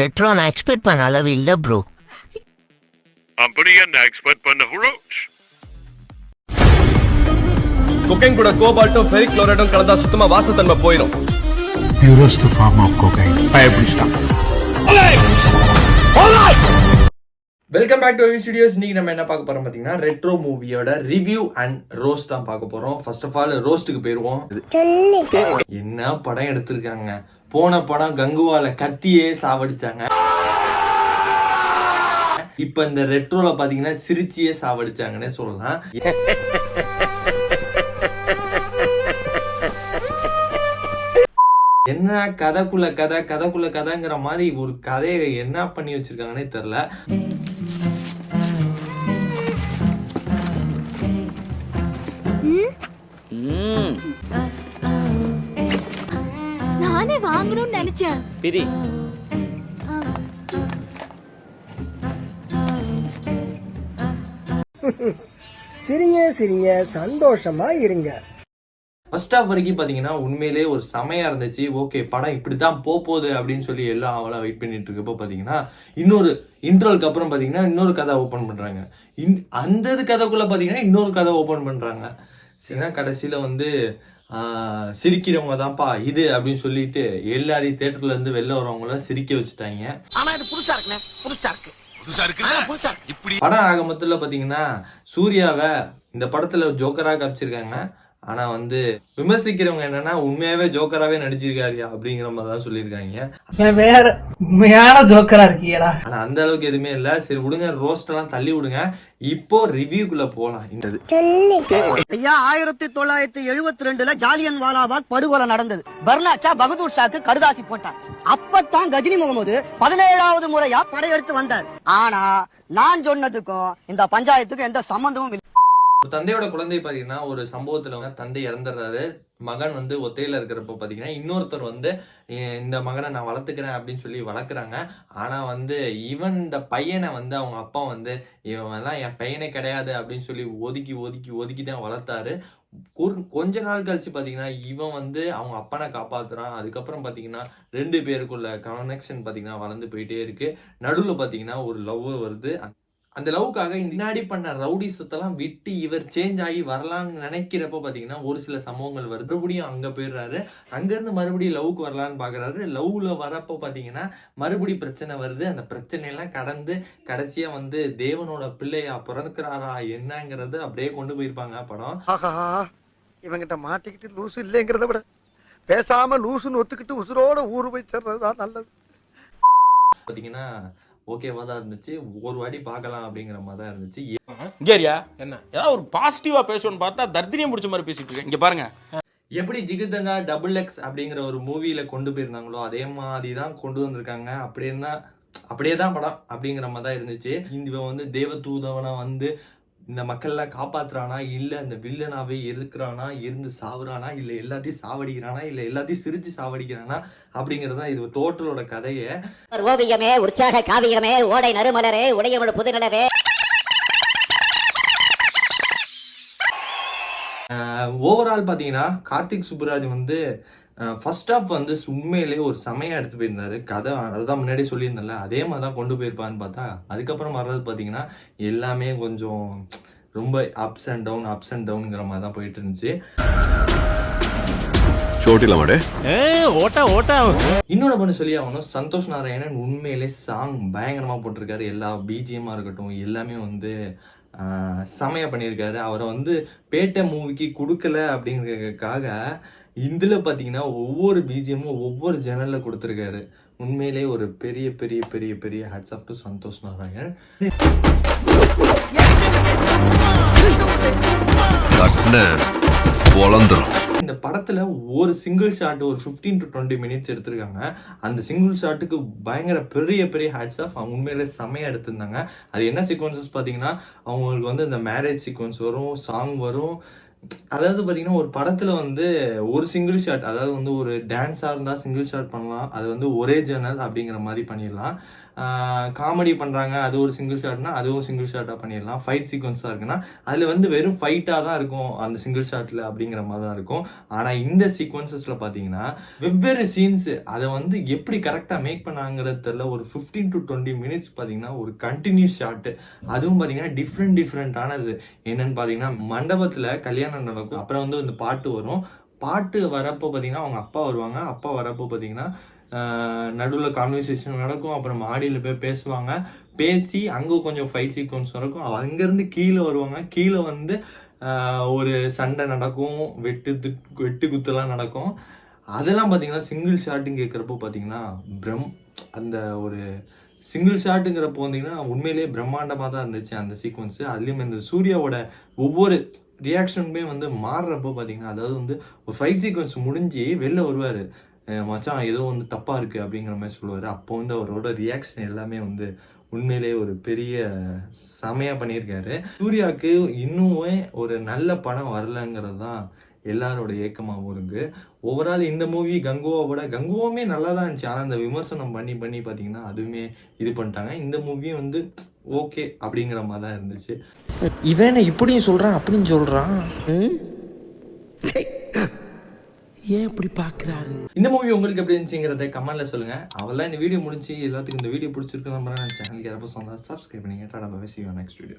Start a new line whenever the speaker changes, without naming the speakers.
Retro நான் expect பண்ண அளவு இல்லை ப்ரோ
அப்படி என்ன எக்ஸ்பெக்ட் பண்ண ஹுரோச்
குக்கிங் கூட கோபால்ட்டும் ஃபெரிக் குளோரைடும் கலந்தா சுத்தமா வாசத்தன்மை போயிடும்
purest form of cocaine. பயப்பிடிச்சிட்டான்
வெல்கம் பேக் டு ஸ்டுடியோஸ் இன்னைக்கு நம்ம என்ன பார்க்க போறோம் பார்த்தீங்கன்னா ரெட்ரோ மூவியோட ரிவ்யூ அண்ட் ரோஸ்ட் தான் பார்க்க போறோம். ஃபர்ஸ்ட் ஆஃப் ஆல் ரோஸ்ட்டுக்கு போயிருவோம். என்ன படம் எடுத்திருக்காங்க? போன படம் கங்குவால கத்தியே சாவடிச்சாங்க. இப்ப இந்த ரெட்ரோல பாத்தீங்கன்னா சிரிச்சியே சாவடிச்சாங்கன்னே சொல்லலாம். என்ன கதைக்குள்ள கதை கதைக்குள்ள கதைங்கிற மாதிரி ஒரு கதையை என்ன பண்ணி வச்சிருக்காங்கன்னே தெரியல.
நானே வாங்கணும்னு நினைச்சேன்.
பிரி.
சிரிங்க சிரிங்க சந்தோஷமா இருங்க.
ஃபர்ஸ்ட் ஹாஃப் வரைக்கும் பார்த்தீங்கன்னா உண்மையிலே ஒரு செமையா இருந்துச்சு. ஓகே படம் இப்படி தான் போகுது அப்படின்னு சொல்லி எல்லாம் அவளா வெயிட் பண்ணிட்டு இருக்கப்போ பார்த்தீங்கன்னா இன்னொரு இன்ட்ரோலுக்கு அப்புறம் பார்த்தீங்கன்னா இன்னொரு கதை ஓப்பன் பண்ணுறாங்க இன் அந்த கதைக்குள்ளே பார்த்தீங்கன்னா இன்னொரு கதை ஓப்பன் பண்ணுறாங்க சரிங்களா கடைசியில் வந்து சிரிக்கிறவங்க தான்ப்பா இது அப்படின்னு சொல்லிட்டு எல்லாரையும் தேட்டர்ல இருந்து வெளில வரவங்கள சிரிக்க வச்சுட்டாங்க.
ஆனா இது புதுசா இருக்குண்ணே. புதுசா இருக்கு.
படம் ஆக மொத்தத்தில் பார்த்தீங்கன்னா சூர்யாவை இந்த படத்துல ஜோக்கரா காமிச்சிருக்காங்க ஆனா வந்து விமர்சிக்கிறவங்க என்னன்னா உண்மையாவே ஜோக்கராவே நடிச்சிருக்காருயா அப்படிங்கிற மாதிரி தான் சொல்லியிருக்காங்க.
வேற உண்மையான ஜோக்கரா இருக்கியடா.
ஆனா அந்த அளவுக்கு எதுவுமே இல்ல. சரி விடுங்க ரோஸ்ட் எல்லாம் தள்ளி விடுங்க. இப்போ ரிவ்யூக்குள்ள போலாம். இந்த
ஐயா ஆயிரத்தி தொள்ளாயிரத்தி எழுபத்தி ரெண்டுல ஜாலியன் வாலாபாக் படுகொலை நடந்தது. பர்னாச்சா பகதூர் ஷாக்கு கடுதாசி போட்டார். அப்பத்தான் கஜினி முகமது பதினேழாவது முறையா படையெடுத்து வந்தார். ஆனா நான் சொன்னதுக்கும் இந்த பஞ்சாயத்துக்கும் எந்த சம்பந்தமும் இல்லை.
தந்தையோட குழந்தை பாத்தீங்கன்னா ஒரு சம்பவத்துல வந்து தந்தை இறந்துடுறாரு. மகன் வந்து ஒத்தையில இருக்கிறப்ப பாத்தீங்கன்னா இன்னொருத்தர் வந்து இந்த மகனை நான் வளர்த்துக்கிறேன் அப்படின்னு சொல்லி வளர்க்குறாங்க. ஆனா வந்து இவன் இந்த பையனை வந்து அவங்க அப்பா வந்து இவன் எல்லாம் என் பையனே கிடையாது அப்படின்னு சொல்லி ஒதுக்கி ஒதுக்கி ஒதுக்கி தான் வளர்த்தாரு. குர்- கொஞ்ச நாள் கழிச்சு பாத்தீங்கன்னா இவன் வந்து அவங்க அப்பனை காப்பாத்துறான். அதுக்கப்புறம் பாத்தீங்கன்னா ரெண்டு பேருக்குள்ள கனெக்ஷன் பாத்தீங்கன்னா வளர்ந்து போயிட்டே இருக்கு. நடுவில் பாத்தீங்கன்னா ஒரு லவ் வருது. அந்த லவ்வுக்காக முன்னாடி பண்ண ரவுடிசத்தெல்லாம் விட்டு இவர் சேஞ்ச் ஆகி வரலான்னு நினைக்கிறப்ப பாத்தீங்கன்னா ஒரு சில சம்பவங்கள் வருது. மறுபடியும் அங்க போயிடுறாரு. அங்க இருந்து மறுபடியும் லவ்க்கு வரலான்னு பாக்குறாரு. லவ்ல வரப்போ பாத்தீங்கன்னா மறுபடி பிரச்சனை வருது. அந்த பிரச்சனையெல்லாம் கடந்து கடைசியா வந்து தேவனோட பிள்ளையா பிறந்துக்கிறாரா என்னங்கிறது அப்படியே கொண்டு போயிருப்பாங்க படம்.
இவங்கிட்ட மாட்டிக்கிட்டு லூசு இல்லைங்கிறத விட பேசாம லூசுன்னு ஒத்துக்கிட்டு உசுரோட ஊரு போய் சேர்றதுதான் நல்லது.
பாத்தீங்கன்னா ஓகேவா தான் இருந்துச்சு. ஒரு வாட்டி பார்க்கலாம் அப்படிங்கிற மாதிரி தான் இருந்துச்சு.
இங்கேரியா என்ன? ஏதாவது ஒரு பாசிட்டிவா பேசணும்னு பார்த்தா தர்தினியம் பிடிச்ச மாதிரி பேசிட்டு இருக்கேன். இங்க பாருங்க.
எப்படி ஜிகிர்தண்டா டபுள் எக்ஸ் அப்படிங்கிற ஒரு மூவில கொண்டு போயிருந்தாங்களோ அதே மாதிரி தான் கொண்டு வந்திருக்காங்க. அப்படியே தான் அப்படியே தான் படம் அப்படிங்கிற மாதிரி தான் இருந்துச்சு. இவன் வந்து தேவ தூதவனா வந்து இந்த மக்கள்லாம் காப்பாத்துறானா? இல்ல அந்த வில்லனாவே இருக்கிறானா இருந்து சாவுறானா? இல்ல எல்லாத்தையும் சாவடிக்கிறானா? இல்ல எல்லாத்தையும் சிரிச்சு சாவடிக்கிறானா? அப்படிங்கறது தான் இது டோட்டலோட கதையை.
ஓவியமே உற்சாக காவியமே ஓடை நறுமலரே உடையமடு புதுநிலவே.
ஓவரால் பார்த்தீங்கன்னா கார்த்திக் சுப்புராஜ் வந்து ஃபர்ஸ்ட் ஆஃப் வந்து உண்மையிலேயே ஒரு செமையா எடுத்து போயிருந்தாரு. கதை அதுதான் முன்னாடி சொல்லியிருந்தேன்ல. அதே மாதிரி தான் கொண்டு போயிருப்பான்னு பார்த்தா அதுக்கப்புறம் வர்றது பார்த்தீங்கன்னா எல்லாமே கொஞ்சம் ரொம்ப ups and down ups and டவுன்ங்கிற மாதிரி தான் போயிட்டு இருந்துச்சு.
ஓட்டா ஓட்டா.
இன்னொன்று பண்ண சொல்லி ஆகணும். சந்தோஷ் நாராயணன் உண்மையிலே சாங் பயங்கரமா போட்டிருக்காரு. எல்லா பிஜிஎம்மா இருக்கட்டும் எல்லாமே வந்து ஆஹ், செமையா பண்ணியிருக்காரு. அவரை வந்து பேட்டை மூவிக்கு கொடுக்கல அப்படிங்கிறதுக்காக இதுல பாத்தீங்கன்னா ஒவ்வொரு பிஜிஎம்மும் ஒவ்வொரு ஜன்னல்ல கொடுத்துருக்காரு. உண்மையிலே ஒரு பெரிய பெரிய பெரிய பெரிய hats off to Santhosh Narayanan இந்த படத்துல ஒரு சிங்கிள் ஷாட் ஒரு 15 டு டுவெண்ட்டி மினிட்ஸ் எடுத்திருக்காங்க. அந்த சிங்கிள் ஷாட்டுக்கு பயங்கர பெரிய பெரிய ஹேட்ஸ் ஆஃப் அவங்க உண்மையிலே செமையா எடுத்திருந்தாங்க. அது என்ன சீக்வன்சஸ் பாத்தீங்கன்னா அவங்களுக்கு வந்து இந்த மேரேஜ் சீக்வன்ஸ் வரும் சாங் வரும் அதாவது பார்த்தீங்கன்னா ஒரு படத்தில் வந்து ஒரு சிங்கிள் ஷாட் அதாவது வந்து ஒரு டான்ஸாக இருந்தால் சிங்கிள் ஷாட் பண்ணலாம். அது வந்து ஒரே ஜேர்னல் அப்படிங்கிற மாதிரி பண்ணிடலாம். காமெடி பண்ணுறாங்க அது ஒரு சிங்கிள் ஷாட்னா அதுவும் சிங்கிள் ஷாட்டாக பண்ணிடலாம். ஃபைட் சீக்வன்ஸாக இருக்குன்னா அதில் வந்து வெறும் ஃபைட்டாக தான் இருக்கும் அந்த சிங்கிள் ஷாட்டில் அப்படிங்கிற மாதிரி தான் இருக்கும். ஆனால் இந்த சீக்வன்சஸில் பார்த்தீங்கன்னா வெவ்வேறு சீன்ஸு அதை வந்து எப்படி கரெக்டாக மேக் பண்ணாங்கிறது தெரியல ஒரு ஃபிஃப்டீன் டு டுவெண்ட்டி மினிட்ஸ் பார்த்தீங்கன்னா ஒரு கண்டினியூஸ் ஷாட்டு அதுவும் பார்த்தீங்கன்னா டிஃப்ரெண்ட் டிஃப்ரெண்ட்டானது என்னன்னு பார்த்தீங்கன்னா மண்டபத்தில் கல்யாணம் நடக்கும். அப்புறம் வந்து இந்த பாட்டு வரும். பாட்டு வரப்போ பார்த்தீங்கன்னா அவங்க அப்பா வருவாங்க. அப்பா வரப்போ பார்த்தீங்கன்னா நடுவில் கான்வர்சேஷன் நடக்கும். அப்புறம் மாடியில் போய் பேசுவாங்க. பேசி அங்கே கொஞ்சம் ஃபைட் சீக்வன்ஸ் நடக்கும். அங்கேருந்து கீழே வருவாங்க. கீழே வந்து ஒரு சண்டை நடக்கும். வெட்டு வெட்டு குத்துலாம் நடக்கும். அதெல்லாம் பார்த்தீங்கன்னா சிங்கிள் ஷாட்டுன்னு கேட்குறப்போ பார்த்தீங்கன்னா பிரம் அந்த ஒரு சிங்கிள் ஷாட்டுங்கிறப்போ வந்தீங்கன்னா உண்மையிலேயே பிரம்மாண்டமாக தான் இருந்துச்சு அந்த சீக்வன்ஸு அதுலேயும் இந்த சூர்யாவோட ஒவ்வொரு ரியாக்ஷனுமே வந்து மாறுறப்போ பார்த்தீங்கன்னா அதாவது வந்து ஒரு ஃபைட் சீக்வன்ஸ் முடிஞ்சு வெளில வருவார். மச்சான் ஏதோ வந்து தப்பாக இருக்குது அப்படிங்கிற மாதிரி சொல்லுவார். அப்போ வந்து அவரோட ரியாக்ஷன் எல்லாமே வந்து உண்மையிலேயே ஒரு பெரிய செமையாக பண்ணியிருக்காரு. சூர்யாவுக்கு இன்னுமே ஒரு நல்ல படம் வரலங்கிறது தான் எல்லாரோட ஏக்கமாகவும் இருக்கு. ஓவரால் இந்த மூவி கங்குவாவோட கங்குவாவுமே நல்லா தான் இருந்துச்சு. ஆனால் அந்த விமர்சனம் பண்ணி பண்ணி பார்த்தீங்கன்னா அதுவுமே இது பண்ணிட்டாங்க. இந்த மூவியும் வந்து ஓகே அப்படிங்கிற மாதிரி தான் இருந்துச்சு.
இவன் இப்படியும் சொல்றான் அப்படின்னு சொல்றான். ஏன் இப்படி பாக்குறாரு
இந்த மூவி உங்களுக்கு எப்படி இருந்துச்சுங்கிறத கமெண்ட்ல சொல்லுங்க. அவெல்லாம் இந்த வீடியோ முடிஞ்சு எல்லாத்துக்கும் இந்த வீடியோ பிடிச்சிருக்கு நம்ம சேனலுக்கு யாரப்போ சொன்னா சப்ஸ்கிரைப் பண்ணிங்க டாடா பை நெக்ஸ்ட் வீடியோ